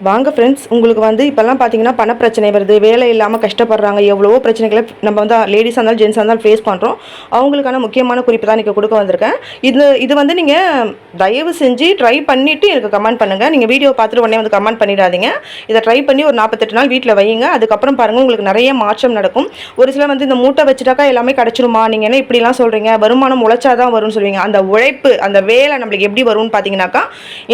வாங்க ஃப்ரெண்ட்ஸ் உங்களுக்கு வந்து இப்போல்லாம் பார்த்தீங்கன்னா பண பிரச்சனை வருது வேலை இல்லாமல் கஷ்டப்படுறாங்க எவ்வளவோ பிரச்சனைகளை நம்ம வந்து லேடிஸாக இருந்தாலும் ஜென்ஸாக இருந்தாலும் ஃபேஸ் பண்ணுறோம் அவங்களுக்கான முக்கியமான குறிப்பு தான் நீங்கள் கொடுக்க வந்திருக்கேன். இது இது வந்து நீங்கள் தயவு செஞ்சு ட்ரை பண்ணிவிட்டு எனக்கு கமெண்ட் பண்ணுங்கள் நீங்கள் வீடியோ பார்த்துட்டு உடனே வந்து கமெண்ட் பண்ணிடாதீங்க. இதை ட்ரை பண்ணி ஒரு நாற்பத்தெட்டு நாள் வீட்டில் வையுங்க. அதுக்கப்புறம் பாருங்கள் உங்களுக்கு நிறைய மாற்றம் நடக்கும். ஒரு சிலர் வந்து இந்த மூட்டை வச்சுட்டாக்கா எல்லாமே கிடச்சிருமா? நீங்கள் என்ன இப்படிலாம் சொல்கிறீங்க வருமானம் உழைச்சா தான் வரும்னு சொல்லுவீங்க. அந்த உழைப்பு அந்த வேலை நம்மளுக்கு எப்படி வரும்னு பார்த்தீங்கன்னாக்கா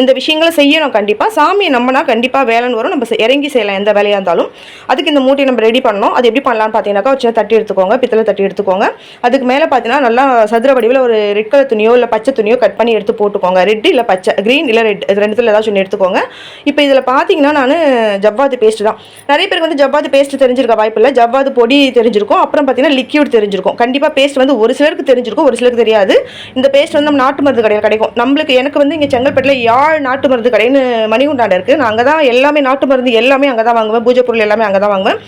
இந்த விஷயங்களை செய்யணும் கண்டிப்பாக சாமியை நம்மனா கண்டிப்பாக கண்டிப்பாக வேலைன்னு வரும். நம்ம இறங்கி செய்யலாம். எந்த வேலையாக இருந்தாலும். அதுக்கு இந்த மூட்டையை நம்ம ரெடி பண்ணணும். அது எப்படி பண்ணலாம்னு பார்த்தீங்கன்னாக்கா ஒரு சின்ன தட்டி எடுத்துக்கோங்க. பித்தளை தட்டி எடுத்துக்கோங்க. அதுக்கு மேலே பார்த்தீங்கன்னா நல்லா சதுர வடிவில் ஒரு ரெட் கலர் துணியோ இல்லை பச்சை துணியோ கட் பண்ணி எடுத்து போட்டுக்கோங்க. ரெட் இல்லை பச்சை க்ரீன் இல்லை ரெட் இது ரெண்டுத்தில் ஏதாச்சும் ஒன்று எடுத்துக்கோங்க. இப்போ இதில் பார்த்தீங்கன்னா நான் ஜவ்வாது பேஸ்ட் தான். நிறைய பேருக்கு வந்து ஜவ்வாது பேஸ்ட் தெரிஞ்சிருக்க வாய்ப்பு இல்லை. ஜவ்வாது பொடி தெரிஞ்சிருக்கும். அப்புறம் பார்த்தீங்கன்னா லிக்யூட் தெரிஞ்சிருக்கும். கண்டிப்பாக பேஸ்ட் வந்து ஒரு சிலருக்கு தெரிஞ்சிருக்கும் ஒரு சிலருக்கு தெரியாது. இந்த பேஸ்ட் வந்து நம்ம நாட்டு மருந்து கடையில் கிடைக்கும். நம்மளுக்கு எனக்கு வந்து இங்கே செங்கல்பட்டில் யாழ் நாட்டு மருந்து கடைன்னு மணிகுண்டாண்ட இருக்குது நான் அங்கே தான் எல்லாமே நாட்டு மருந்து எல்லாமே அங்கே தான் வாங்குவேன். பூஜை பொருள் எல்லாமே அங்கே தான் வாங்குவேன்.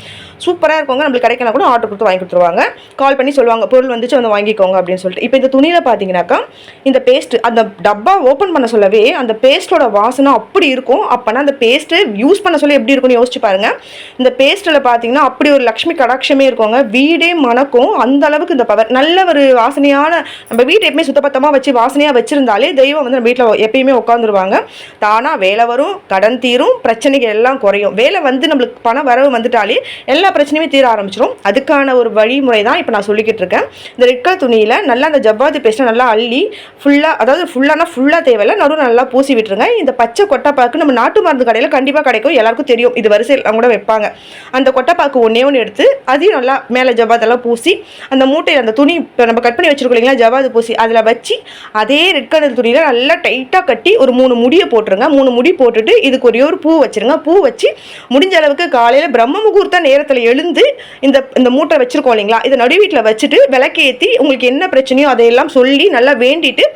சூப்பராக இருக்கவங்க நம்மளுக்கு கிடைக்கலாம் கூட ஆர்டர் கொடுத்து வாங்கி கொடுத்துருவாங்க. கால் பண்ணி சொல்லுவாங்க. பொருள் வந்துச்சு வந்து வாங்கிக்கோங்க அப்படின்னு சொல்லிட்டு. இப்போ இந்த துணியில் பார்த்தீங்கன்னாக்கா இந்த பேஸ்ட் அந்த டப்பா ஓப்பன் பண்ண சொல்லவே அந்த பேஸ்ட்டோட வாசனை அப்படி இருக்கும். அப்போனா அந்த பேஸ்ட்டு யூஸ் பண்ண சொல்ல எப்படி இருக்கும்னு யோசிச்சு பாருங்க. இந்த பேஸ்ட்டில் பார்த்தீங்கன்னா அப்படி ஒரு லக்ஷ்மி கடாட்சமே இருக்கவங்க வீடே மணக்கும். அந்த அளவுக்கு இந்த பவர் நல்ல ஒரு வாசனையான நம்ம வீட்டை எப்பவுமே சுத்தபத்தமாக வச்சு வாசனையாக வச்சிருந்தாலே தெய்வம் வந்து நம்ம வீட்டில் எப்பயுமே உட்காந்துருவாங்க தானாக வேலை வரும் கடன் தீரும் பிரச்சனைகள் எல்லாம் குறையும். வேலை வந்து நம்மளுக்கு பணம் வரவு வந்துட்டாலே எல்லா பிரச்சனையுமே தீர ஆரம்பிச்சிடும் அதுக்கான ஒரு வழிமுறை தான் இப்போ நான் சொல்லிக்கிட்டு இருக்கேன் இந்த ரெட் கலர் துணியில் நல்லா அந்த ஜவ்வாது பேஸ்ட்டை நல்லா அள்ளி ஃபுல்லாக அதாவது ஃபுல்லானா ஃபுல்லாக தேவையில்லை நடுவில் நல்லா பூசி விட்டுருங்க. இந்த பச்சை கொட்டைப்பாக்கு நம்ம நாட்டு மருந்து கடையில் கண்டிப்பாக கிடைக்கும். எல்லாருக்கும் தெரியும். இது வரிசையில் அவங்க கூட வைப்பாங்க. அந்த கொட்டைப்பாக்கு ஒன்றே ஒன்று எடுத்து அதையும் நல்லா மேலே ஜவ்வாதெல்லாம் பூசி அந்த மூட்டையில் அந்த துணி இப்போ நம்ம கட் பண்ணி வச்சிருக்கோம் இல்லைங்களா ஜவ்வாது பூசி அதில் வச்சு அதே ரெட் கலர் துணியில் நல்லா டைட்டாக கட்டி ஒரு மூணு முடியை போட்டுருங்க. மூணு முடி போட்டுட்டு இதுக்கு ஒரே ஒரு பூ வச்சுருங்க. பூ வச்சு முடிஞ்ச அளவுக்கு காலையில் பிரம்ம முகூர்த்த நேரத்தில் எழுந்து இந்த இந்த மூட்டை வச்சிருக்கோம் இல்லைங்களா? இதை நடு வீட்டில் வச்சுட்டு விளக்கேற்றி உங்களுக்கு என்ன பிரச்சனையோ அதையெல்லாம் சொல்லி நல்லா வேண்டிட்டு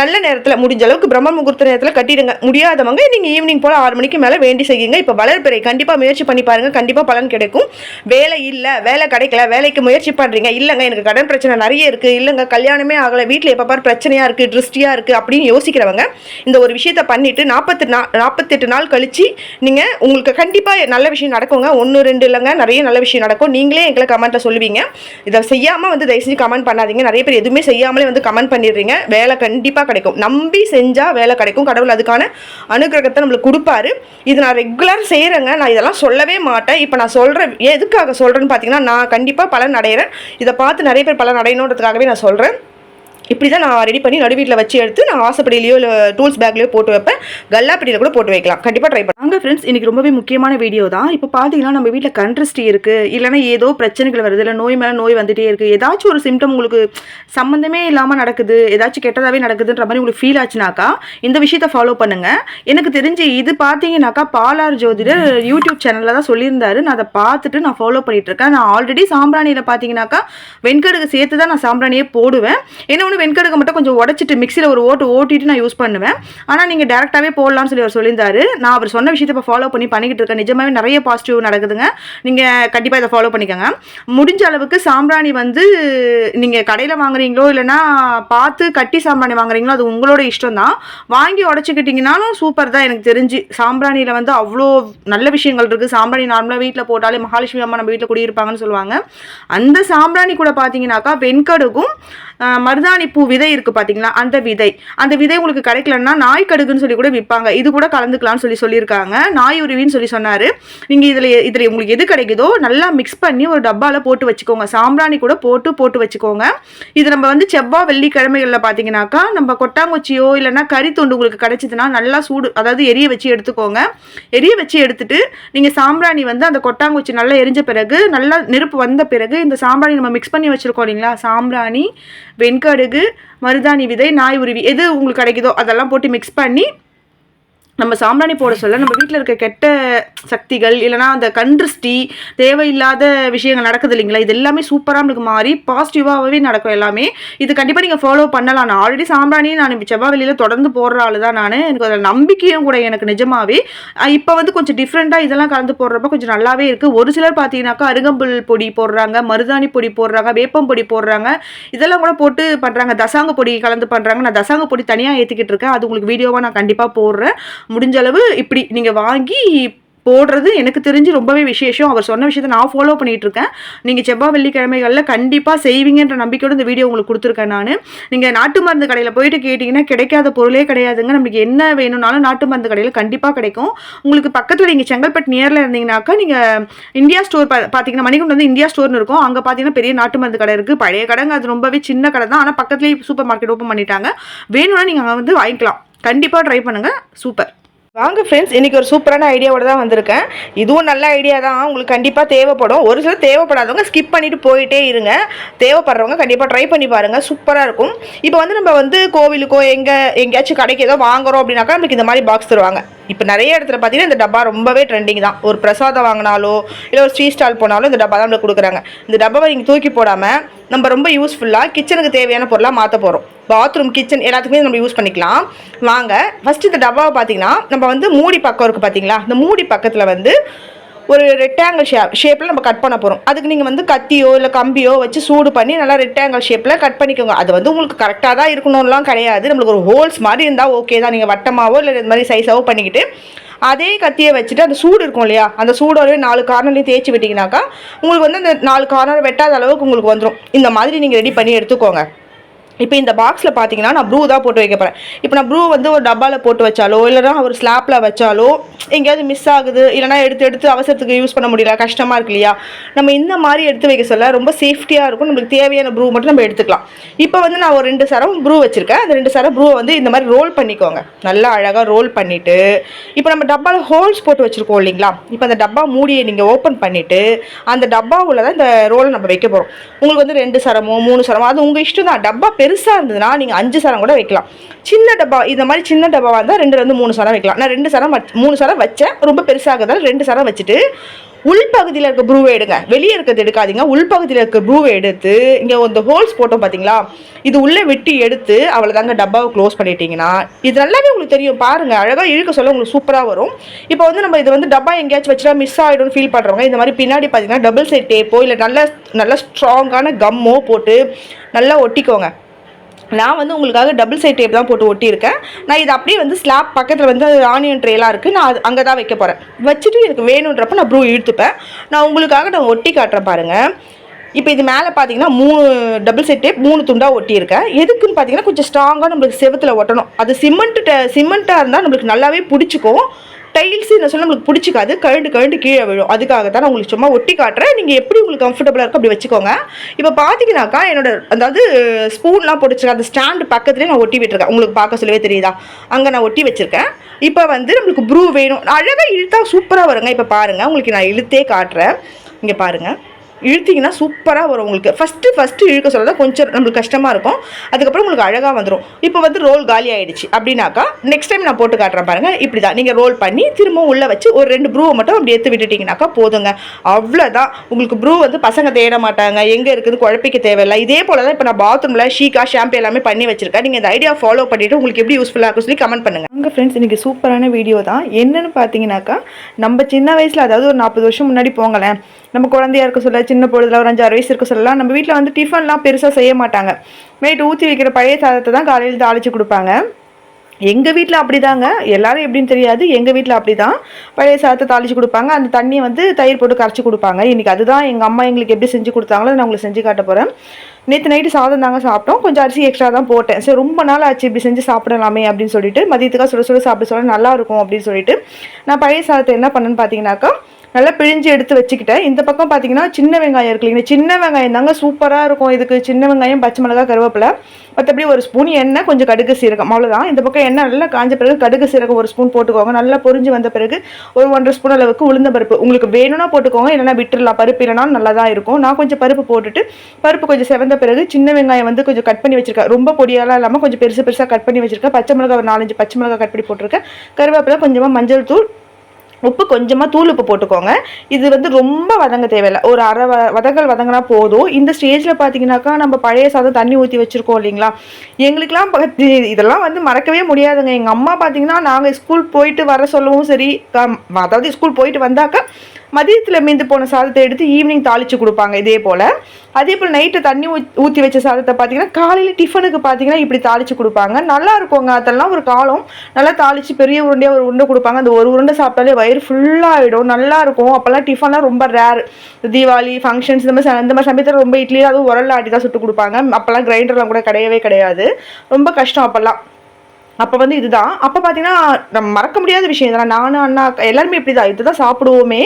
நல்ல நேரத்தில் முடிஞ்ச அளவுக்கு பிரம்ம முகூர்த்த நேரத்தில் கட்டிடுங்க. முடியாதவங்க நீங்கள் ஈவினிங் போல் ஆறு மணிக்கு மேலே வேண்டி செய்யுங்க. இப்போ வளர்பிறை கண்டிப்பாக முயற்சி பண்ணி பாருங்கள் கண்டிப்பாக பலன் கிடைக்கும். வேலை இல்லை வேலை கிடைக்கல வேலைக்கு முயற்சி பண்ணுறீங்க இல்லைங்க எனக்கு கடன் பிரச்சனை நிறைய இருக்குது இல்லைங்க கல்யாணமே ஆகலை. வீட்டில் எப்போ பார் பிரச்சனையாக இருக்குது ட்ரிஸ்டியாக இருக்குது அப்படின்னு யோசிக்கிறவங்க இந்த ஒரு விஷயத்த பண்ணிவிட்டு நாற்பத்தி நா நாற்பத்தெட்டு நாள் கழிச்சு நீங்கள் உங்களுக்கு கண்டிப்பாக நல்ல விஷயம் நடக்குங்க. ஒன்று ரெண்டு இல்லைங்க. நிறைய நல்ல விஷயம் நடக்கும். நீங்களே எங்களை கமெண்ட்டில் சொல்லுவீங்க. இதை செய்யாமல் வந்து தயவு செஞ்சு கமெண்ட் பண்ணாதீங்க. நிறைய பேர் எதுவுமே செய்யாமலே வந்து கமெண்ட் பண்ணிடுறீங்க. வேலை கண்டிப்பாக கிடைக்கும். நம்பி செஞ்சால் வேலை கிடைக்கும். கடவுள் அதுக்கான அனுகிரகத்தை நம்மளுக்கு கொடுப்பாரு. இது நான் ரெகுலர் செய்கிறேங்க நான் இதெல்லாம் சொல்லவே மாட்டேன். இப்போ நான் சொல்கிறேன் எதுக்காக சொல்கிறேன்னு பார்த்தீங்கன்னா நான் கண்டிப்பாக பலன் அடைகிறேன் இதை பார்த்து நிறைய பேர் பலன் அடையணுன்றதுக்காகவே நான் சொல்கிறேன் இப்படி தான் நான் ரெடி பண்ணி நடுவீட்டில் வச்சு எடுத்து நான் ஆசைப்படியிலையோ இல்லை டூல்ஸ் பேக்லேயோ போட்டு வைப்பேன். கல்லாப்பட்டியில் கூட போட்டு வைக்கலாம். கண்டிப்பாக ட்ரை பண்ணாங்க ஃப்ரெண்ட்ஸ் இன்றைக்கி ரொம்பவே முக்கியமான வீடியோ தான். இப்போ பார்த்தீங்கன்னா நம்ம வீட்டில் கண்ட்ரஸ்டி இருக்குது இல்லைன்னா ஏதோ பிரச்சனைகள் வருது. இல்லை நோய் மேலே நோய் வந்துட்டே இருக்குது ஏதாச்சும் ஒரு சிம்டம் உங்களுக்கு சம்மந்தமே இல்லாமல் நடக்குது. ஏதாச்சும் கெட்டதாகவே நடக்குதுன்ற மாதிரி உங்களுக்கு ஃபீல் ஆச்சுனாக்கா இந்த விஷயத்தை ஃபாலோ பண்ணுங்க. எனக்கு தெரிஞ்சு இது பார்த்தீங்கன்னாக்கா பாலார் ஜோதிடர் யூடியூப் சேனலில் தான் சொல்லியிருந்தாரு. நான் அதை பார்த்துட்டு நான் ஃபாலோ பண்ணிகிட்ருக்கேன் இருக்கேன். நான் ஆல்ரெடி சாம்பிராணியில் பார்த்தீங்கன்னாக்கா வெண்கடுக்கு சேர்த்து தான் நான் சாம்பிராணியே போடுவேன். என்ன ஒன்று வெண்கடுக்கு மட்டும் கொஞ்சம் உடச்சிட்டு மிக்சியில் ஒரு ஓட்டு ஓட்டிட்டு நான் யூஸ் பண்ணுவேன். ஆனால் நீங்கள் டேரெக்டாகவே போடலாம்னு சொல்லி அவர் சொல்லியிருந்தாரு. நான் அவர் சொன்ன விஷயத்தை இப்போ ஃபாலோ பண்ணி பண்ணிக்கிட்டு இருக்கேன். நிஜமாவே நிறைய பாசிட்டிவ் நடக்குதுங்க. நீங்கள் கண்டிப்பாக இதை ஃபாலோ பண்ணிக்கோங்க. முடிஞ்ச அளவுக்கு சாம்பிராணி வந்து நீங்கள் கடையில் வாங்குறீங்களோ இல்லைன்னா பார்த்து கட்டி சாம்பிராணி வாங்குறீங்களோ அது உங்களோட இஷ்டம் தான். வாங்கி உடச்சிக்கிட்டிங்கனாலும் சூப்பர் தான் எனக்கு தெரிஞ்சு. சாம்பிராணியில் வந்து அவ்வளோ நல்ல விஷயங்கள் இருக்குது சாம்பிராணி நார்மலாக வீட்டில் போட்டாலே மகாலட்சுமி அம்மா நம்ம வீட்டில் குடியிருப்பாங்கன்னு சொல்லுவாங்க. அந்த சாம்பிராணி கூட பார்த்தீங்கன்னாக்கா வெண்கடுகும் மருதாணி பூ விதை இருக்குது பார்த்தீங்களா அந்த விதை. அந்த விதை உங்களுக்கு கிடைக்கலன்னா நாய் கடுகுன்னு சொல்லி கூட விற்பாங்க இது கூட கலந்துக்கலாம்னு சொல்லி சொல்லியிருக்காங்க. நாய் உருவின்னு சொல்லி சொன்னார். நீங்கள் இதில் இதில் உங்களுக்கு எது கிடைக்குதோ நல்லா மிக்ஸ் பண்ணி ஒரு டப்பாவில் போட்டு வச்சுக்கோங்க. சாம்பிராணி கூட போட்டு போட்டு வச்சுக்கோங்க. இது நம்ம வந்து செவ்வாய் வெள்ளிக்கிழமைகளில் பார்த்தீங்கன்னாக்கா நம்ம கொட்டாங்குச்சியோ இல்லைன்னா கறி துண்டு உங்களுக்கு கிடைச்சதுன்னா நல்லா சூடு அதாவது எரிய வச்சு எடுத்துக்கோங்க. எரிய வச்சு எடுத்துட்டு நீங்கள் சாம்பிராணி வந்து அந்த கொட்டாங்குச்சி நல்லா எரிஞ்ச பிறகு நல்லா நெருப்பு வந்த பிறகு இந்த சாம்பிராணி நம்ம மிக்ஸ் பண்ணி வச்சுருக்கோம் இல்லைங்களா? சாம்பிராணி வெண்கடுகு மருதாணி விதை நாய் உருவி எது உங்களுக்கு கிடைக்குதோ அதெல்லாம் போட்டு மிக்ஸ் பண்ணி நம்ம சாம்பிராணி போட சொல்ல நம்ம வீட்டில் இருக்க கெட்ட சக்திகள் இல்லைனா அந்த கண்ட்ரிஸ்டி தேவையில்லாத விஷயங்கள் நடக்குது இல்லைங்களா? இது எல்லாமே சூப்பராக நம்மளுக்கு மாறி பாசிட்டிவாகவே நடக்கும் எல்லாமே. இது கண்டிப்பாக நீங்கள் ஃபாலோ பண்ணலாம். நான் ஆல்ரெடி சாம்பிராணி நான் செவ்வாய் வெளியில் தொடர்ந்து போடுற ஆள் தான் நான். எனக்கு அதில் நம்பிக்கையும் கூட எனக்கு நிஜமாகவே இப்போ வந்து கொஞ்சம் டிஃப்ரெண்ட்டாக இதெல்லாம் கலந்து போடுறப்ப கொஞ்சம் நல்லாவே இருக்குது ஒரு சிலர் பார்த்தீங்கன்னாக்கா அருகம்புல் பொடி போடுறாங்க மருதாணி பொடி போடுறாங்க வேப்பம் பொடி போடுறாங்க. இதெல்லாம் கூட போட்டு பண்ணுறாங்க தசாங்க பொடி கலந்து பண்ணுறாங்க நான் தசாங்க பொடி தனியாக ஏற்றிக்கிட்டு இருக்கேன். அது உங்களுக்கு வீடியோவாக நான் கண்டிப்பாக போடுறேன். முடிஞ்ச அளவு இப்படி நீங்கள் வாங்கி போடுறது எனக்கு தெரிஞ்சு ரொம்பவே விசேஷம். அவர் சொன்ன விஷயத்தை நான் ஃபாலோ பண்ணிகிட்டு இருக்கேன் நீங்கள் செவ்வாய் வெள்ளிக்கிழமைகளில் கண்டிப்பாக செய்வீங்கன்ற நம்பிக்கையோட இந்த வீடியோ உங்களுக்கு கொடுத்துருக்கேன் நான். நீங்கள் நாட்டு மருந்து கடையில் போயிட்டு கேட்டிங்கன்னா கிடைக்காத பொருளே கிடையாதுங்க. நம்மளுக்கு என்ன வேணும்னாலும் நாட்டு மருந்து கடையில் கண்டிப்பாக கிடைக்கும். உங்களுக்கு பக்கத்தில் நீங்கள் செங்கல்பட்டு நேரில் இருந்தீங்கன்னாக்கா நீங்கள் இந்தியா ஸ்டோர் பா பார்த்தீங்கன்னா மணிக்குண்டு வந்து இந்தியா ஸ்டோர்னு இருக்கும். அங்கே பார்த்தீங்கன்னா பெரிய நாட்டு மருந்து கடை இருக்குது பழைய கடைங்க அது ரொம்பவே சின்ன கடை தான் ஆனால் பக்கத்துலேயே சூப்பர் மார்க்கெட் ஓப்பன் பண்ணிட்டாங்க. வேணும்னா நீங்கள் அங்கே வந்து வாங்கிக்கலாம். கண்டிப்பாக ட்ரை பண்ணுங்கள் சூப்பர். வாங்க ஃப்ரெண்ட்ஸ் இன்றைக்கி ஒரு சூப்பரான ஐடியாவோட தான் வந்திருக்கேன். இதுவும் நல்ல ஐடியா தான். உங்களுக்கு கண்டிப்பாக தேவைப்படும். ஒரு சில தேவைப்படாதவங்க ஸ்கிப் பண்ணிவிட்டு போயிட்டே இருங்க. தேவைப்படுறவங்க கண்டிப்பாக ட்ரை பண்ணி பாருங்கள் சூப்பராக இருக்கும். இப்போ வந்து நம்ம வந்து கோவிலுக்கோ எங்கே எங்கேயாச்சும் கடைக்கு ஏதோ வாங்குறோம் அப்படின்னாக்கா நமக்கு இந்த மாதிரி பாக்ஸ் தருவாங்க. இப்போ நிறைய இடத்துல பார்த்தீங்கன்னா இந்த டப்பா ரொம்பவே ட்ரெண்டிங் தான். ஒரு பிரசாதம் வாங்கினாலோ இல்லை ஒரு ஸ்வீட் ஸ்டால் போனாலும் இந்த டப்பா தான் நம்மளுக்கு கொடுக்குறாங்க. இந்த டப்பாவை நீங்கள் தூக்கி போடாமல் நம்ம ரொம்ப யூஸ்ஃபுல்லாக கிச்சனுக்கு தேவையான பொருளாக மாற்ற போகிறோம் பாத்ரூம் கிச்சன் எல்லாத்துக்குமே நம்ம யூஸ் பண்ணிக்கலாம். வாங்க ஃபஸ்ட்டு இந்த டப்பாவை பார்த்தீங்கன்னா நம்ம வந்து மூடி பக்கம் இருக்குது பார்த்தீங்களா? இந்த மூடி பக்கத்தில் வந்து ஒரு ரெக்டாங்கிள் ஷேப் ஷேப்பில் நம்ம கட் பண்ண போகிறோம் அதுக்கு நீங்கள் வந்து கத்தியோ இல்லை கம்பியோ வச்சு சூடு பண்ணி நல்லா ரெக்டாங்கிள் ஷேப்பில் கட் பண்ணிக்கோங்க. அது வந்து உங்களுக்கு கரெக்டாக தான் இருக்கணும்லாம் கிடையாது. நம்மளுக்கு ஒரு ஹோல்ஸ் மாதிரி இருந்தால் ஓகே தான். நீங்கள் வட்டமாவோ இல்லை இந்த மாதிரி சைஸாவோ பண்ணிக்கிட்டு அதே கத்தியை வச்சுட்டு அந்த சூடு இருக்கும் இல்லையா? அந்த சூடோடய நாலு கார்னர்லேயும் தேய்ச்சி விட்டிங்கனாக்கா உங்களுக்கு வந்து அந்த நாலு கார்னர் வெட்டாத அளவுக்கு உங்களுக்கு வந்துடும் இந்த மாதிரி நீங்கள் ரெடி பண்ணி எடுத்துக்கோங்க. இப்போ இந்த பாக்ஸில் பார்த்தீங்கன்னா நான் ப்ரூ தான் போட்டு வைக்க போகிறேன் இப்போ நான் ப்ரூ வந்து ஒரு டப்பாவில் போட்டு வச்சாலோ இல்லைனா ஒரு ஸ்லாப்பில் வச்சாலோ எங்கேயாவது மிஸ் ஆகுது இல்லைனா எடுத்து எடுத்து அவசரத்துக்கு யூஸ் பண்ண முடியல கஷ்டமாக இருக்கு இல்லையா? நம்ம இந்த மாதிரி எடுத்து வைக்க சொல்ல ரொம்ப சேஃப்டியாக இருக்கும். நம்மளுக்கு தேவையான ப்ரூ மட்டும் நம்ம எடுத்துக்கலாம். இப்போ வந்து நான் ஒரு ரெண்டு சரம் ப்ரூ வச்சுருக்கேன். அந்த ரெண்டு சரம் ப்ரூவை வந்து இந்த மாதிரி ரோல் பண்ணிக்கோங்க. நல்லா அழகாக ரோல் பண்ணிவிட்டு இப்போ நம்ம டப்பாவில் ஹோல்ஸ் போட்டு வச்சுருக்கோம் இல்லைங்களா? இப்போ அந்த டப்பா மூடியை நீங்கள் ஓப்பன் பண்ணிவிட்டு அந்த டப்பாவில் தான் இந்த ரோலை நம்ம வைக்க போகிறோம் உங்களுக்கு வந்து ரெண்டு சரமோ மூணு சரமோ அது உங்கள் இஷ்டம் தான். டப்பா பெருசாக இருந்ததுன்னா நீங்கள் அஞ்சு சரம் கூட வைக்கலாம். சின்ன டப்பா இந்த மாதிரி சின்ன டப்பாவாக இருந்தால் ரெண்டுலேருந்து மூணு சரம் வைக்கலாம். நான் ரெண்டு சரம் மூணு சரம் வச்சேன். ரொம்ப பெருசாகிறதால ரெண்டு சரம் வச்சுட்டு உள்பகுதியில் இருக்க ப்ரூவை எடுங்க. வெளியே இருக்கிறது எடுக்காதீங்க. உள்பகுதியில் இருக்க ப்ரூவை எடுத்து இங்கே இந்த ஹோல்ஸ் போட்டோம் பார்த்தீங்களா இது உள்ளே வெட்டி எடுத்து அவ்வளோ தாங்க டப்பாவை க்ளோஸ் பண்ணிட்டீங்கன்னா இது நல்லாவே உங்களுக்கு தெரியும். பாருங்கள் அழகாக இழுக்க சொல்ல உங்களுக்கு சூப்பராக வரும். இப்போ வந்து நம்ம இது வந்து டப்பா எங்கேயாச்சும் வச்சுட்டா மிஸ் ஆகிடும்னு ஃபீல் பண்ணுறவங்க இந்த மாதிரி பின்னாடி பார்த்தீங்கன்னா டபுள் சைட் டேப்போ இல்லை நல்ல நல்ல ஸ்ட்ராங்கான கம்மோ போட்டு நல்லா ஒட்டிக்கோங்க. நான் வந்து உங்களுக்காக டபுள் சைட் டேப் தான் போட்டு ஒட்டியிருக்கேன். நான் இது அப்படியே வந்து ஸ்லாப் பக்கத்தில் வந்து ஆனியன் ட்ரேலாம் இருக்குது நான் அது அங்கே தான் வைக்க போகிறேன் வச்சுட்டு எனக்கு வேணுன்றப்ப நான் ப்ரூ இழுத்துப்பேன். நான் உங்களுக்காக நான் ஒட்டி காட்டுறேன் பாருங்கள் இப்போ இது மேலே பார்த்தீங்கன்னா மூணு டபுள் செட் டேப் மூணு துண்டாக ஒட்டியிருக்கேன். எதுக்குன்னு பார்த்தீங்கன்னா கொஞ்சம் ஸ்ட்ராங்காக நம்மளுக்கு செவத்தில் ஒட்டணும். அது சிமெண்ட்டு சிமெண்ட்டாக இருந்தால் நம்மளுக்கு நல்லாவே பிடிச்சிக்கும். டைல்ஸ் என்ன சொல்ல உங்களுக்கு பிடிச்சிக்காது. கழுண்டு கழுண்டு கீழே விழும். அதுக்காக தான் நான் உங்களுக்கு சும்மா ஒட்டி காட்டுறேன். நீங்கள் எப்படி உங்களுக்கு கம்ஃபர்டபுளாக இருக்கும் அப்படி வச்சுக்கோங்க. இப்போ பார்த்தீங்கன்னாக்கா என்னோட அதாவது ஸ்பூன்லாம் பிடிச்சிருக்கேன் அந்த ஸ்டாண்டு பக்கத்துலேயே நான் ஒட்டி விட்டுருக்கேன். உங்களுக்கு பார்க்க சொல்லவே தெரியுதா? அங்கே நான் ஒட்டி வச்சுருக்கேன். இப்போ வந்து நம்மளுக்கு ப்ரூ வேணும். அழகாக இழுத்தா சூப்பராக வருங்க. இப்போ பாருங்கள் உங்களுக்கு நான் இழுத்தே காட்டுறேன். இங்கே பாருங்கள் இழுத்தீங்கன்னா சூப்பராக வரும் உங்களுக்கு. ஃபஸ்ட்டு ஃபஸ்ட்டு இழுக்க சொல்ல கொஞ்சம் நம்மளுக்கு கஷ்டமாக இருக்கும். அதுக்கப்புறம் உங்களுக்கு அழகாக வந்துடும் இப்போ வந்து ரோல் காலி ஆகிடுச்சு அப்படின்னாக்கா நெக்ஸ்ட் டைம் நான் போட்டு காட்டுறேன் பாருங்கள் இப்படி தான் நீங்கள் ரோல் பண்ணி திரும்பவும் உள்ளே வச்சு ஒரு ரெண்டு ப்ரூவை மட்டும் அப்படி எடுத்து விட்டுட்டிங்கனாக்கா போதுங்க. அவ்வளோதான் உங்களுக்கு ப்ரூ வந்து பசங்க தேட மாட்டாங்க. எங்கே இருக்குது? குழப்பிக்க தேவையில்லை. இதே போல் தான் இப்போ நான் பாத்ரூமில் ஷீக்கா ஷாம்பு எல்லாமே பண்ணி வச்சிருக்கேன். நீங்கள் இந்த ஐடியா ஃபாலோ பண்ணிவிட்டு உங்களுக்கு எப்படி யூஸ்ஃபுல்லாக இருக்கும் சொல்லி கமெண்ட் பண்ணுங்கள் உங்கள் ஃப்ரெண்ட்ஸ் இன்றைக்கி சூப்பரான வீடியோ தான். என்னென்னு பார்த்தீங்கன்னாக்கா நம்ம சின்ன வயசில் அதாவது ஒரு நாற்பது வருஷம் முன்னாடி போங்களேன். நம்ம குழந்தையா இருக்க சொல்ல சின்ன பொழுதுல ஒரு அஞ்சாறு வயசு இருக்க சொல்லலாம். நம்ம வீட்டில் வந்து டிஃபன்லாம் பெருசாக செய்ய மாட்டாங்க. நைட்டு ஊற்றி வைக்கிற பழைய சாதத்தை தான் காலையில் தாளித்து கொடுப்பாங்க. எங்கள் வீட்டில் அப்படி தாங்க எல்லாரும் எப்படின்னு தெரியாது. எங்கள் வீட்டில் அப்படி தான் பழைய சாதத்தை தாளித்து கொடுப்பாங்க. அந்த தண்ணியை வந்து தயிர் போட்டு கரைச்சி கொடுப்பாங்க. இன்றைக்கி அதுதான் எங்கள் அம்மா எங்களுக்கு எப்படி செஞ்சு கொடுத்தாங்களோ நான் உங்களுக்கு செஞ்சு காட்ட போகிறேன் நேற்று நைட்டு சாதம் தாங்க சாப்பிட்டோம். கொஞ்சம் அரிசி எக்ஸ்ட்ரா தான் போட்டேன். சரி ரொம்ப நாள் ஆச்சு இப்படி செஞ்சு சாப்பிடலாமே அப்படின்னு சொல்லிட்டு மதியத்துக்காக சுட சுட சாப்பிட சொல்ல நல்லா இருக்கும் அப்படின்னு சொல்லிட்டு நான் பழைய சாதத்தை என்ன பண்ணேன்னு பார்த்தீங்கன்னாக்கா நல்லா பிழிஞ்சு எடுத்து வச்சுக்கிட்டேன். இந்த பக்கம் பார்த்தீங்கன்னா சின்ன வெங்காயம் இருக்கு இல்லைங்க சின்ன வெங்காயம் தாங்க சூப்பராக இருக்கும். இதுக்கு சின்ன வெங்காயம் பச்சை மிளகா கருவேப்பிலை. மற்றபடி ஒரு ஸ்பூன் எண்ணெய் கொஞ்சம் கடுகு சீரகம். அவ்வளோதான் இந்த பக்கம் எண்ணெய் நல்லா காஞ்ச பிறகு கடுகு சீரகம் ஒரு ஸ்பூன் போட்டுக்கோங்க. நல்லா பொரிஞ்சு வந்த பிறகு ஒரு ஒன்றரை ஸ்பூன் அளவுக்கு உளுந்த பருப்பு. உங்களுக்கு வேணும்னா போட்டுக்கோங்க. இல்லைனா விட்டுடலாம் பருப்பு இல்லைனா நல்லா தான் இருக்கும். நான் கொஞ்சம் பருப்பு போட்டுட்டு பருப்பு கொஞ்சம் செவந்த பிறகு சின்ன வெங்காயம் வந்து கொஞ்சம் கட் பண்ணி வச்சிருக்கேன். ரொம்ப பொடியாலாம் இல்லாமல் கொஞ்சம் பெருசு பெருசாக கட் பண்ணி வச்சிருக்கேன். பச்சை மிளகா ஒரு நாலஞ்சு பச்சை மிளகா கட் பண்ணி போட்டிருக்கேன். கருவேப்பிலை கொஞ்சமாக மஞ்சள் தூள் உப்பு கொஞ்சமாக தூள் உப்பு போட்டுக்கோங்க. இது வந்து ரொம்ப வதங்க தேவையில்லை. ஒரு அரை வ வதங்கல் வதங்கினா போதும். இந்த ஸ்டேஜில் பார்த்தீங்கன்னாக்கா நம்ம பழைய சாதம் தண்ணி ஊற்றி வச்சுருக்கோம் இல்லைங்களா? எங்களுக்கெல்லாம் இதெல்லாம் வந்து மறக்கவே முடியாதுங்க. எங்கள் அம்மா பார்த்தீங்கன்னா நாங்கள் ஸ்கூல் போயிட்டு வர சொல்லவும் சரி அதாவது ஸ்கூல் போயிட்டு வந்தாக்கா மதியத்தில் மீந்து போன சாதத்தை எடுத்து ஈவினிங் தாளித்து கொடுப்பாங்க இதே போல். அதே போல் நைட்டு தண்ணி ஊற்றி வச்ச சாதத்தை பார்த்தீங்கன்னா காலையில் டிஃபனுக்கு பார்த்தீங்கன்னா இப்படி தாளித்து கொடுப்பாங்க. நல்லா இருக்குங்க அதெல்லாம் ஒரு காலம். நல்லா தாளித்து பெரிய உருண்டையாக ஒரு உருண்டை கொடுப்பாங்க. அந்த ஒரு உருண்டை சாப்பிட்டாலே வயிறு ஃபுல்லாகிடும் நல்லா இருக்கும். அப்போல்லாம் டிஃபன்லாம் ரொம்ப ரேர் தீபாவளி ஃபங்க்ஷன்ஸ் இந்த மாதிரி இந்த மாதிரி சமயத்தில் ரொம்ப இட்லி அதுவும் உரல்ல ஆட்டி தான் சுட்டு கொடுப்பாங்க. அப்போல்லாம் கிரைண்டர்லாம் கூட கிடையவே கிடையாது. ரொம்ப கஷ்டம் அப்போல்லாம். அப்போ வந்து இதுதான். அப்போ பார்த்தீங்கன்னா நம்ம மறக்க முடியாத விஷயம் இதெல்லாம். நானும் அண்ணா எல்லாருமே இப்படி தான் இதுதான் சாப்பிடுவோமே.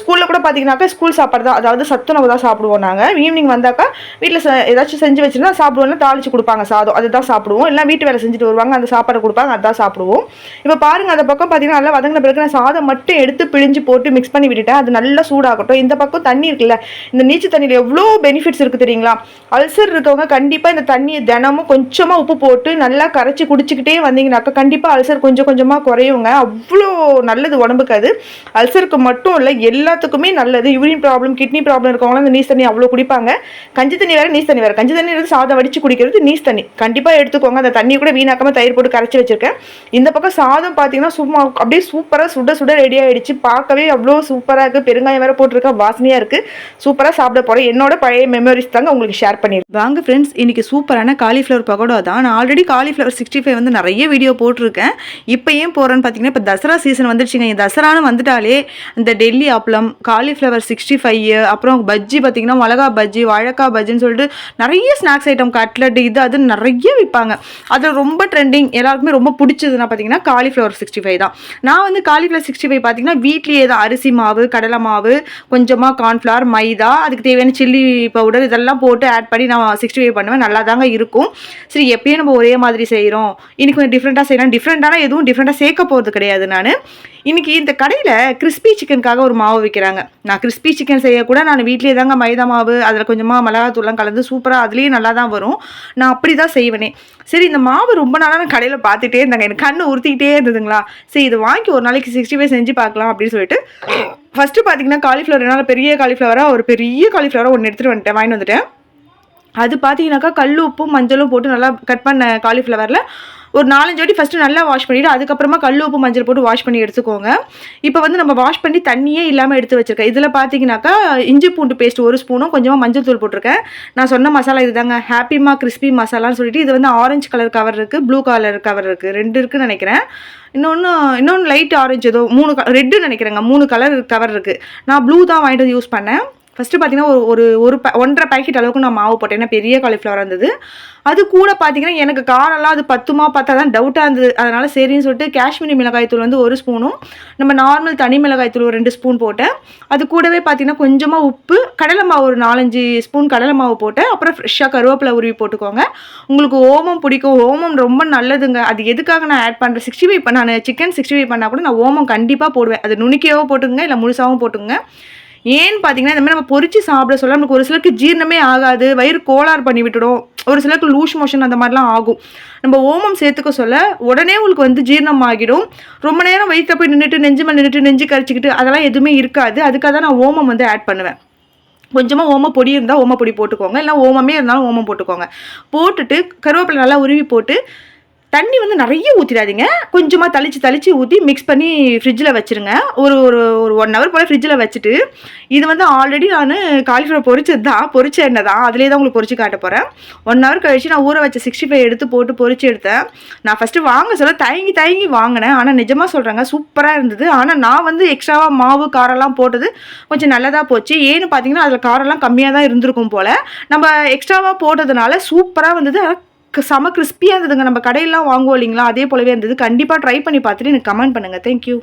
ஸ்கூலில் கூட பார்த்தீங்கன்னாக்கா ஸ்கூல் சாப்பாடு தான். அதாவது சத்துணவு தான் சாப்பிடுவோம் நாங்கள் ஈவினிங் வந்தாக்கா வீட்டில் ஏதாச்சும் செஞ்சு வச்சுருந்தா சாப்பிடுவோம்னா தாளிச்சு கொடுப்பாங்க. சாதம் அதுதான் சாப்பிடுவோம். எல்லாம் வீட்டு வேலை செஞ்சுட்டு வருவாங்க. அந்த சாப்பாடு கொடுப்பாங்க. அதுதான் சாப்பிடுவோம். இப்போ பாருங்கள் அந்த பக்கம் பார்த்தீங்கன்னா நல்லா வதங்கின பிறகு நான் சாதம் மட்டும் எடுத்து பிழிஞ்சு போட்டு மிக்ஸ் பண்ணி விட்டுட்டேன். அது நல்லா சூடாகட்டும். இந்த பக்கம் தண்ணி இருக்குல்ல இந்த நீச்சல் தண்ணியில் எவ்வளோ பெனிஃபிட்ஸ் இருக்குது தெரியுங்களா? அல்சர் இருக்கவங்க கண்டிப்பாக இந்த தண்ணியை தினமும் கொஞ்சமாக உப்பு போட்டு நல்லா கரைச்சி குடி குடிச்சிக்கிட்டே வந்தீங்கன்னாக்கா கண்டிப்பாக அல்சர் கொஞ்சம் கொஞ்சமாக குறையுங்க. அவ்வளோ நல்லது உடம்புக்கு அது. அல்சருக்கு மட்டும் இல்லை எல்லாத்துக்குமே நல்லது. யூரின் ப்ராப்ளம் கிட்னி ப்ராப்ளம் இருக்கவங்களாம் இந்த நீஸ் தண்ணி அவ்வளோ குடிப்பாங்க. கஞ்சி தண்ணி வேறு நீஸ் தண்ணி வேறு. கஞ்சி தண்ணி வந்து சாதம் வடித்து குடிக்கிறது நீஸ் தண்ணி. கண்டிப்பாக எடுத்துக்கோங்க. அந்த தண்ணி கூட வீணாக்காமல் தயிர் போட்டு கரைச்சி வச்சுருக்கேன். இந்த பக்கம் சாதம் பார்த்தீங்கன்னா சும்மா அப்படியே சூப்பராக சுட சுட ரெடி ஆகிடுச்சு பார்க்கவே அவ்வளோ சூப்பராக இருக்குது பெருங்காயம் வேறு போட்டிருக்கா வாசனையாக இருக்குது சூப்பராக சாப்பிட போகிறேன் என்னோட பழைய மெமரிஸ் தாங்க உங்களுக்கு ஷேர் பண்ணியிருக்கேன். வாங்க ஃப்ரெண்ட்ஸ் இன்னைக்கு சூப்பரான காலிஃப்ளவர் பகோடா தான். நான் ஆல்ரெடி காலிஃப்ளவர் சிக்ஸ்டி ஃபைவ் வந்து நிறைய வீடியோ போட்டிருக்கேன். இப்போ ஏன் போகிறேன்னு பார்த்தீங்கன்னா இப்போ தசரா சீசன் வந்துடுச்சுங்க தசரான்னு வந்துட்டாலே இந்த டெல்லி அப்பளம் காலிஃப்ளவர் சிக்ஸ்டி ஃபைவ் அப்புறம் பஜ்ஜி பார்த்தீங்கன்னா மிளகா பஜ்ஜி வாழைக்காய் பஜ்ஜின்னு சொல்லிட்டு நிறைய ஸ்நாக்ஸ் ஐட்டம் கட்லட் இது அது நிறைய விற்பாங்க அதில் ரொம்ப ட்ரெண்டிங் எல்லாருக்குமே ரொம்ப பிடிச்சதுன்னா பார்த்தீங்கன்னா காலிஃப்ளவர் சிக்ஸ்டி ஃபைவ் தான். நான் வந்து காலிஃப்ளவர் சிக்ஸ்டி ஃபைவ் பார்த்தீங்கன்னா வீட்லேயே தான் அரிசி மாவு கடலை மாவு கொஞ்சமாக கார்ன்ஃப்ளவர் மைதா அதுக்கு தேவையான சில்லி பவுடர் இதெல்லாம் போட்டு ஆட் பண்ணி நான் சிக்ஸ்டி ஃபைவ் பண்ணுவேன். நல்லா தாங்க இருக்கும். சரி எப்பயும் நம்ம ஒரே மாதிரி செய்கிறோம் இன்னைக்கு கொஞ்சம் டிஃப்ரெண்ட்டாக செய்யலாம். டிஃப்ரெண்ட்டான எதுவும் டிஃப்ரெண்ட்டாக சேர்க்க போகிறது கிடையாது நான். இன்றைக்கி இந்த கடையில் கிறிஸ்பி சிக்கனுக்காக ஒரு மாவு விற்கிறாங்க நான் கிறிஸ்பி சிக்கன் செய்யக்கூட நான் வீட்லேயே தாங்க மைதா மாவு அதில் கொஞ்சமாக மிளகாத்தூள்லாம் கலந்து சூப்பராக அதுலேயே நல்லா தான் வரும். நான் அப்படி தான் செய்வேனே. சரி இந்த மாவு ரொம்ப நாளாக நான் கடையில் பார்த்துட்டே இருந்தாங்க. எனக்கு கண்ணு உறுத்திக்கிட்டே இருந்ததுங்களா? சரி இது வாங்கி ஒரு நாளைக்கு சிக்ஸ்டி ஃபைவ் செஞ்சு பார்க்கலாம் அப்படின்னு சொல்லிட்டு ஃபஸ்ட்டு பார்த்தீங்கன்னா காலிஃப்ளவர் என்னால் பெரிய காலிஃப்ளவராக ஒரு பெரிய காலிஃப்ளவராக ஒன்று எடுத்துகிட்டு வந்துட்டேன். வாங்கிட்டு வந்துட்டேன். அது பார்த்தீங்கன்னாக்கா கல் உப்பும் மஞ்சளும் போட்டு நல்லா கட் பண்ண காலிஃப்ளவரில் ஒரு நாலஞ்சு வாட்டி ஃபஸ்ட்டு நல்லா வாஷ் பண்ணிவிட்டு அதுக்கப்புறமா கல் உப்பு மஞ்சள் போட்டு வாஷ் பண்ணி எடுத்துக்கோங்க. இப்போ வந்து நம்ம வாஷ் பண்ணி தண்ணியே இல்லாமல் எடுத்து வச்சுருக்கேன். இதில் பார்த்தீங்கன்னாக்கா இஞ்சி பூண்டு பேஸ்ட் ஒரு ஸ்பூனும் கொஞ்சமாக மஞ்சள் தூள் போட்டிருக்கேன். நான் சொன்ன மசாலா இதுதாங்க. ஹாப்பிமா கிறிஸ்பி மசாலான்னு சொல்லிட்டு இது வந்து ஆரஞ்சு கலர் கவர் இருக்குது ப்ளூ கலர் கவர் இருக்குது ரெண்டு இருக்குன்னு நினைக்கிறேன். இன்னொன்று இன்னொன்று லைட் ஆரஞ்சு ஏதோ மூணு க ரெட்டு நினைக்கிறேங்க. மூணு கலர் கவர் இருக்குது நான் ப்ளூ தான் வாங்கிட்டு வந்து யூஸ் பண்ணேன். ஃபஸ்ட்டு பார்த்தீங்கன்னா ஒரு ஒரு ஒரு ப ஒன்றரை பேக்கெட் அளவுக்கு நான் மாவு போட்டேன். ஏன்னா பெரிய காலிஃப்ளவர் இருந்தது. அது கூட பார்த்தீங்கன்னா எனக்கு காரம்லாம் அது பத்துமா பார்த்தா தான் டவுட்டாக இருந்தது. அதனால் சரின்னு சொல்லிட்டு காஷ்மீரி மிளகாய் தூள் வந்து ஒரு ஸ்பூனும் நம்ம நார்மல் தனி மிளகாய் தூள் ஒரு ரெண்டு ஸ்பூன் போட்டேன். அது கூடவே பார்த்தீங்கன்னா கொஞ்சமாக உப்பு கடலை மாவு ஒரு நாலஞ்சு ஸ்பூன் கடலை மாவு போட்டேன். அப்புறம் ஃப்ரெஷ்ஷாக கருவேப்பிலை உருவி போட்டுக்கோங்க. உங்களுக்கு ஓமம் பிடிக்கும். ஓமம் ரொம்ப நல்லதுங்க. அது எதுக்காக நான் ஆட் பண்ணுறேன் சிக்ஸ்டி ஃபைவ் நான் சிக்கன் சிக்ஸ்டி ஃபைவ் பண்ணால் கூட நான் ஓமம் கண்டிப்பாக போடுவேன். அது நுணுக்கியாவோ போட்டுங்க இல்லை முழுசாகவும் போட்டுங்க ஏன்னு பார்த்தீங்கன்னா இந்த மாதிரி நம்ம பொறிச்சு சாப்பிட சொல்ல நமக்கு ஒரு சிலருக்கு ஜீரணமே ஆகாது வயிறு கோளாறு பண்ணி விட்டுடும் ஒரு சிலருக்கு லூஸ் மோஷன் அந்த மாதிரிலாம் ஆகும். நம்ம ஓமம் சேர்த்துக்க சொல்ல உடனே உங்களுக்கு வந்து ஜீரணம் ஆகிடும் ரொம்ப நேரம் வயிற்ற போய் நின்றுட்டு நெஞ்சு மேலே நின்றுட்டு நெஞ்சு கரைச்சிக்கிட்டு அதெல்லாம் எதுவுமே இருக்காது. அதுக்காக தான் நான் ஓமம் வந்து ஆட் பண்ணுவேன். கொஞ்சமாக ஓம பொடி இருந்தால் ஓம பொடி போட்டுக்கோங்க. இல்லை ஓமமே இருந்தாலும் ஓமம் போட்டுக்கோங்க. போட்டுட்டு கருவேப்பிலை நல்லா உருவி போட்டு தண்ணி வந்து நிறைய ஊற்றிடாதீங்க கொஞ்சமாக தளிச்சு தளிச்சு ஊற்றி மிக்ஸ் பண்ணி ஃப்ரிட்ஜில் வச்சுருங்க. ஒரு ஒரு ஒரு ஒன் ஹவர் போல் ஃப்ரிட்ஜில் வச்சுட்டு இது வந்து ஆல்ரெடி நான் காலிஃப்ளவர் பொரிச்சது தான் பொரிச்ச எண்ணெய் தான் அதிலே தான் உங்களுக்கு பொரிச்சு காட்ட போகிறேன் ஒன் ஹவர் கழிச்சு நான் ஊற வச்ச சிக்ஸ்டி ஃபைவ் எடுத்து போட்டு பொரிச்சு எடுத்தேன். நான் ஃபஸ்ட்டு வாங்க சொல்ல தயங்கி தயங்கி வாங்கினேன். ஆனால் நிஜமாக சொல்கிறாங்க சூப்பராக இருந்தது. ஆனால் நான் வந்து எக்ஸ்ட்ராவாக மாவு காரெல்லாம் போட்டது கொஞ்சம் நல்லதாக போச்சு. ஏன்னு பார்த்தீங்கன்னா அதில் காரெல்லாம் கம்மியாக தான் இருந்திருக்கும் போல். நம்ம எக்ஸ்ட்ராவாக போட்டதுனால சூப்பராக வந்தது. செம கிறிஸ்பியாக இருந்ததுங்க. நம்ம கடையெல்லாம் வாங்குவோம் இல்லைங்களா? அதே போலவே இருந்தது. கண்டிப்பாக ட்ரை பண்ணி பார்த்துட்டு எனக்கு கமெண்ட் பண்ணுங்கள் தேங்க்யூ